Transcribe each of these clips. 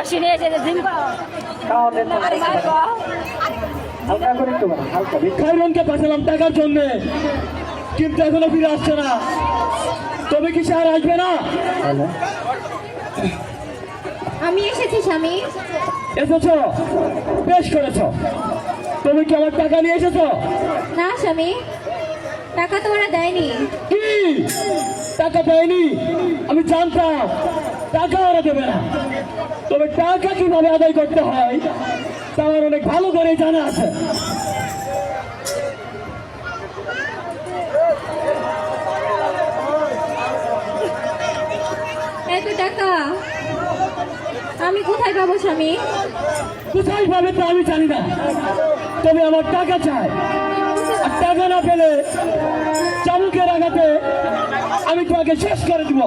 এসে জিম। খাইরনকে পাঠালাম টাকার জন্য। কিন্তু এখনও ফিরে আসছে না। তবে কি সে আর আসবে না? আমি এসেছি স্বামী। এসেছ? বেশ করেছ। তুমি কি আমার টাকা নিয়ে এসেছ? না স্বামী। টাকা তো ওরা দেয়নি। কি? টাকা দেয়নি? আমি জানতাম। টাকা ওরা দেবে না। তবে টাকা কীভাবে আদায় করতে হয় তা আমার অনেক ভালো করে জানা আছে। এত টাকা? আমি কোথায় পাবো স্বামী? কোথায় পাবে তা আমি জানি না। তবে আমার টাকা চাই। আর টাকা না পেলে আঘাতে আমি তোমাকে শেষ করে দিব।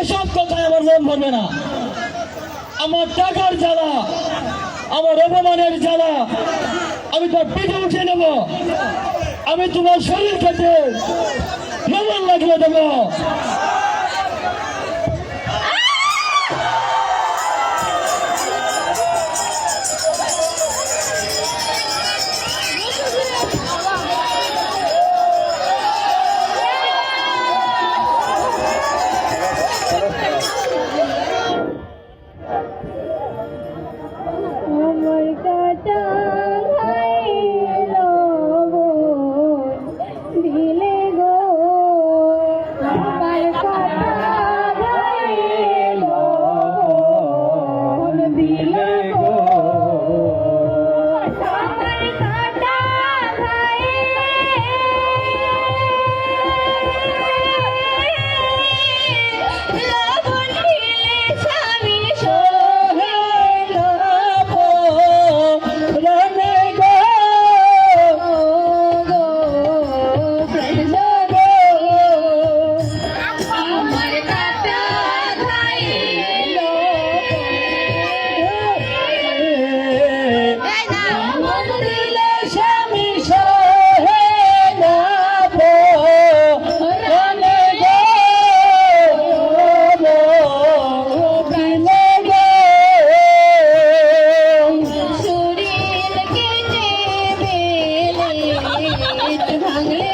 এসব কথা আমার মন ভরবে না। আমার টাকার জ্বালা, আমার অপমানের জ্বালা, আমি তোর পিঠে উঠে নেব। আমি তোমার শরীর খেতে মোবাইল লাগলে দেবো। ভাঙলে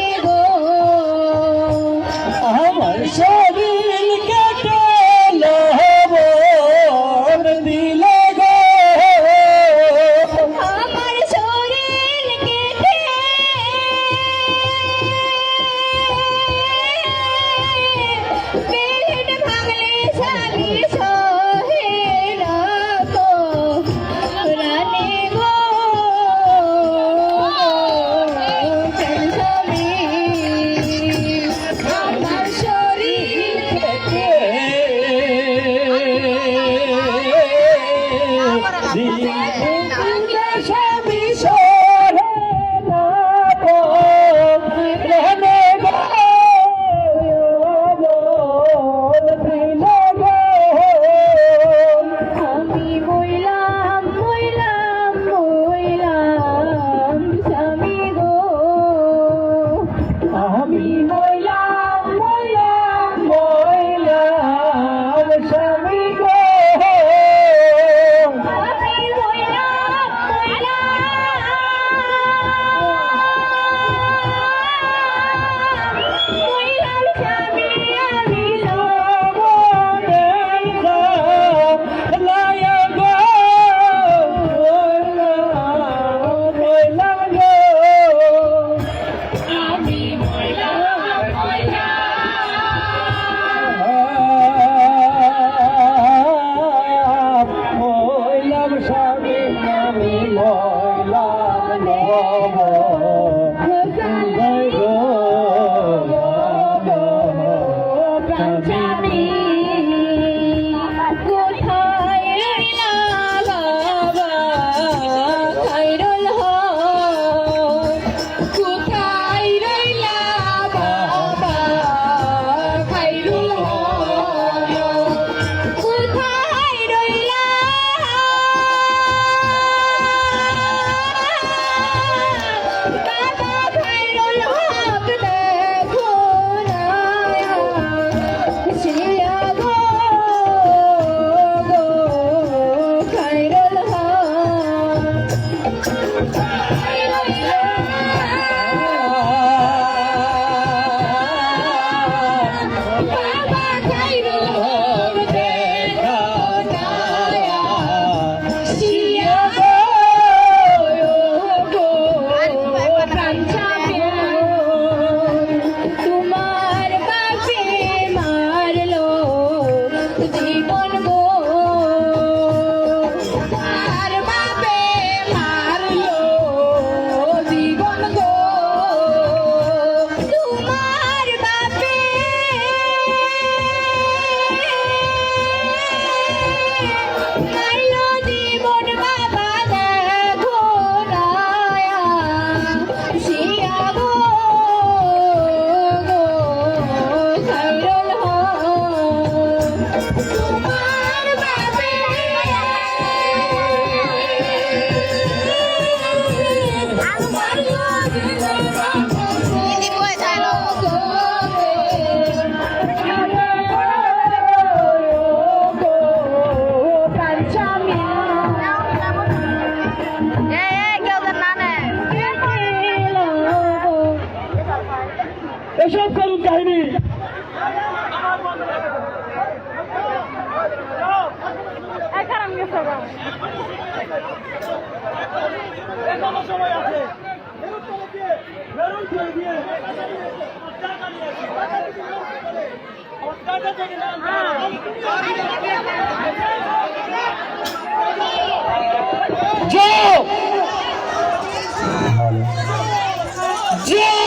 Joe! Joe!